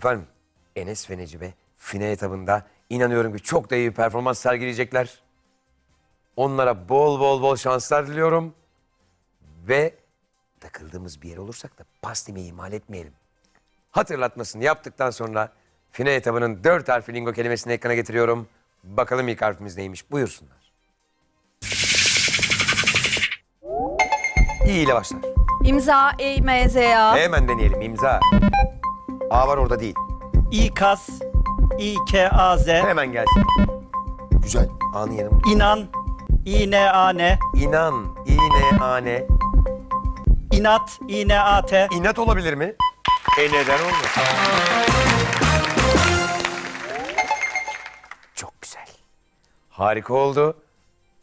Efendim Enes ve Necibe final etabında inanıyorum ki çok da iyi bir performans sergileyecekler. Onlara bol bol bol şanslar diliyorum. Ve takıldığımız bir yer olursak da pas demeyi ihmal etmeyelim. Hatırlatmasını yaptıktan sonra final etabının dört harfli lingo kelimesini ekrana getiriyorum. Bakalım ilk harfimiz neymiş buyursunlar. İ ile başlar. İmza, E, M, Z, A. Hemen deneyelim imza. A var orada değil. İkaz, İKAZ, Hemen gelsin. Güzel. A'nın yanım. İnan, İNAN, İnan, iğne, ane. İnat, İNAT, İnat olabilir mi? E neden olmasın? Çok güzel. Harika oldu.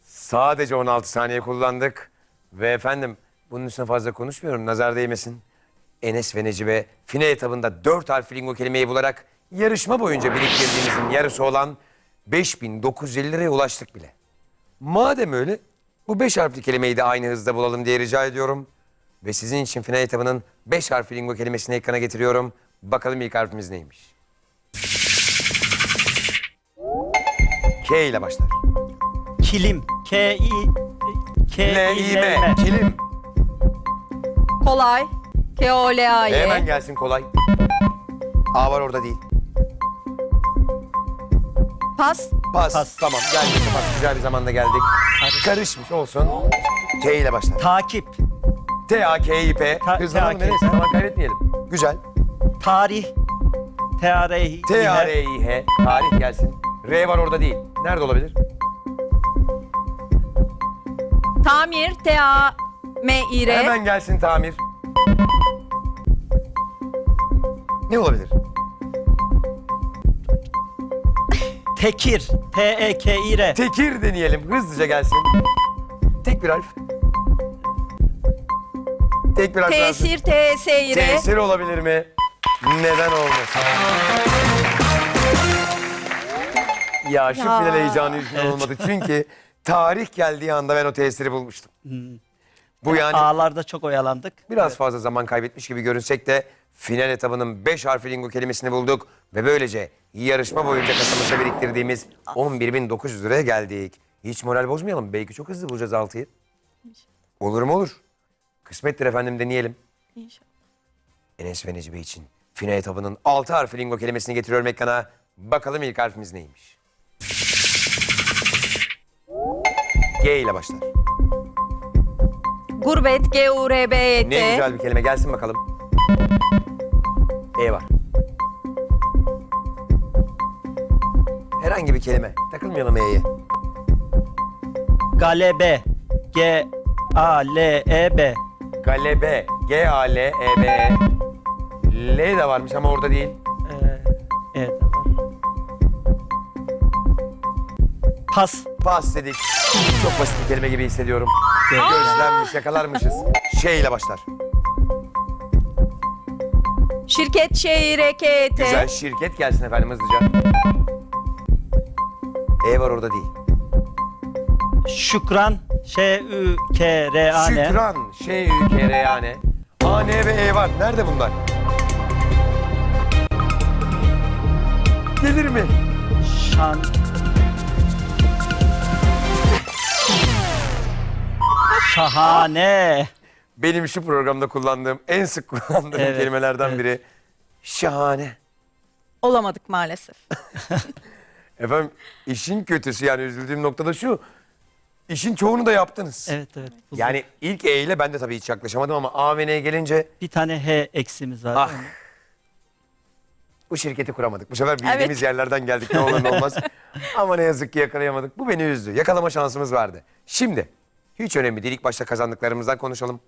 Sadece 16 saniye kullandık. Ve efendim bunun üstüne fazla konuşmuyorum. Nazar değmesin. Enes ve Necibe final etabında 4 harfli lingo kelimeyi bularak yarışma boyunca biriktirdiğimizin yarısı olan 5950 liraya ulaştık bile. Madem öyle bu 5 harfli kelimeyi de aynı hızda bulalım diye rica ediyorum. Ve sizin için final etabının 5 harfli lingo kelimesini ekrana getiriyorum. Bakalım ilk harfimiz neymiş? K ile başlar. Kilim, K-İ, L, I, M. Kilim. Kolay. K, O, L, A, Y. Hemen gelsin kolay. A var orada değil. Pas. Pas. Pas. Tamam geldik. Pas. Güzel bir zamanda geldik. Karışmış olsun. T ile başlar. Takip, T, A, K, I, P. Ta- Hızlanalım T, A. P. Zaman kaybetmeyelim. Güzel. Tarih, T-A-R-İ, T, A, R, I, H. Tarih gelsin. R var orada değil. Nerede olabilir? Tamir. T, A, M, İ, R. Hemen gelsin tamir. Ne olabilir? Tekir, T-E-K-İ-R, Tekir deneyelim. Hızlıca gelsin. Tek bir harf. Tek bir harf lazım. Tesir. T, S, İ, R. Tesir olabilir mi? Neden olmasın? Ya şu Ya. final heyecanı yüzünden olmadı. Çünkü tarih geldiği anda ben o tesiri bulmuştum. Bu yani A'larda çok oyalandık. biraz fazla zaman kaybetmiş gibi görünsek de final etabının 5 harfli lingo kelimesini bulduk. Ve böylece yarışma boyunca kasamızda biriktirdiğimiz 11.900 liraya geldik. Hiç moral bozmayalım. Belki çok hızlı bulacağız 6'yı. Olur mu olur. Kısmettir efendim deneyelim. İnşallah. Enes ve Necibe için final etabının 6 harfli lingo kelimesini getiriyorum ekrana. Bakalım ilk harfimiz neymiş? G ile başlar. Gurbet. G, U, R, B, Y, T. Ne güzel bir kelime gelsin bakalım. E var. Herhangi bir kelime. Takılmayalım E'ye. Galebe, G-A-L-E-B, Galebe. G-A-L-E-B. L de varmış ama orada değil. Ee, evet, var. Pas, Pas dedik. Çok basit bir kelime gibi hissediyorum. Gözlenmiş, yakalarmışız. Şey ile başlar. Şirket. Ş, E, T. Güzel şirket gelsin efendim hızlıca. E var orada değil. Şükran, Ş-Ü-K-R-A-N, Şükran, şey ü k r yani. A, N ve E var. Nerede bunlar? Gelir mi? Şan, Şahane. Benim şu programda kullandığım, en sık kullandığım Evet, kelimelerden evet. biri. Şahane. Olamadık maalesef. Efendim işin kötüsü yani üzüldüğüm noktada şu. İşin çoğunu da yaptınız. Evet evet. Bu- Yani ilk E ile ben de tabii hiç yaklaşamadım ama A ve N'ye gelince bir tane H eksimiz var. Ah. bu şirketi kuramadık. Bu sefer bildiğimiz Evet. yerlerden geldik ne olur ne olmaz. Ama ne yazık ki yakalayamadık. Bu beni üzdü. Yakalama şansımız vardı. Şimdi hiç önemli değil. İlk başta kazandıklarımızdan konuşalım.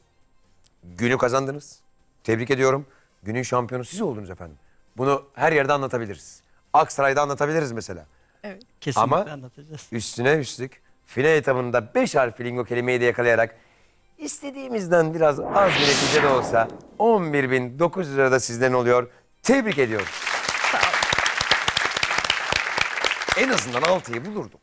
Günü kazandınız. Tebrik ediyorum. Günün şampiyonu siz oldunuz efendim. Bunu her yerde anlatabiliriz. Aksaray'da anlatabiliriz mesela. Evet. Kesinlikle Ama- anlatacağız. Üstüne üstlük final etabında 5 harfli lingo kelimeyi de yakalayarak istediğimizden biraz az bir netice de olsa 11.900 lira da sizden oluyor. Tebrik ediyoruz. En azından 6'yı bulurduk.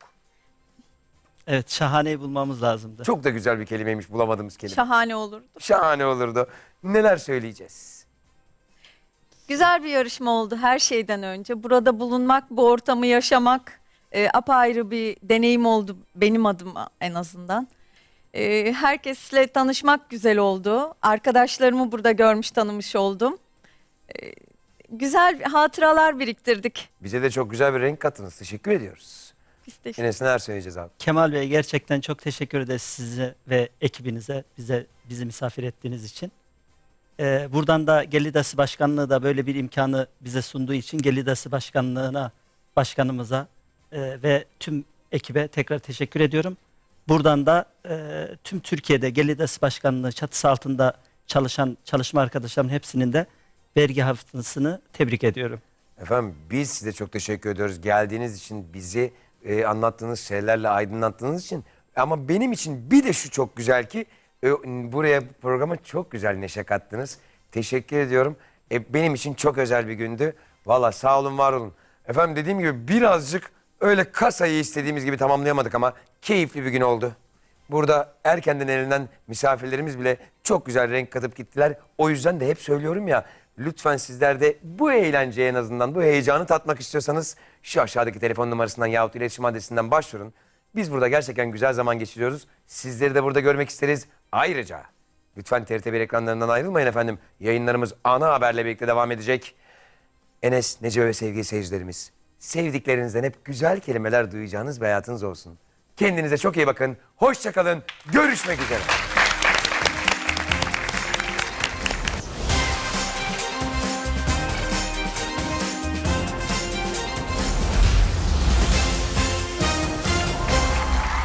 Evet şahaneyi bulmamız lazımdı. Çok da güzel bir kelimeymiş bulamadığımız kelime. Şahane olurdu. Şahane olurdu. Neler söyleyeceğiz? Güzel bir yarışma oldu her şeyden önce. Burada bulunmak, bu ortamı yaşamak e, apayrı bir deneyim oldu benim adıma en azından. E, herkesle tanışmak güzel oldu. Arkadaşlarımı burada görmüş, tanımış oldum. E, güzel hatıralar biriktirdik. Bize de çok güzel bir renk kattınız. Teşekkür ediyoruz. Biz de Enes neler söyleyeceğiz abi? Kemal Bey gerçekten çok teşekkür ederiz size ve ekibinize bize bizi misafir ettiğiniz için. Ee, buradan da Gelidası Başkanlığı da böyle bir imkanı bize sunduğu için Gelidası Başkanlığı'na, başkanımıza e, ve tüm ekibe tekrar teşekkür ediyorum. Buradan da e, tüm Türkiye'de Gelidası Başkanlığı çatısı altında çalışan çalışma arkadaşlarımın hepsinin de vergi haftasını tebrik ediyorum. Efendim biz size çok teşekkür ediyoruz. Geldiğiniz için bizi e, anlattığınız şeylerle aydınlattığınız için. Ama benim için bir de şu çok güzel ki e, buraya programa çok güzel neşe kattınız. Teşekkür ediyorum. E, benim için çok özel bir gündü. Valla sağ olun var olun. Efendim dediğim gibi birazcık öyle kasayı istediğimiz gibi tamamlayamadık ama keyifli bir gün oldu. Burada erkenden elinden misafirlerimiz bile çok güzel renk katıp gittiler. O yüzden de hep söylüyorum ya lütfen sizler de bu eğlenceye en azından bu heyecanı tatmak istiyorsanız şu aşağıdaki telefon numarasından yahut iletişim adresinden başvurun. Biz burada gerçekten güzel zaman geçiriyoruz. Sizleri de burada görmek isteriz. Ayrıca lütfen TRT1 ekranlarından ayrılmayın efendim. Yayınlarımız ana haberle birlikte devam edecek. Enes, Nece ve sevgili seyircilerimiz. Sevdiklerinizden hep güzel kelimeler duyacağınız bir hayatınız olsun. Kendinize çok iyi bakın. Hoşçakalın. Görüşmek üzere.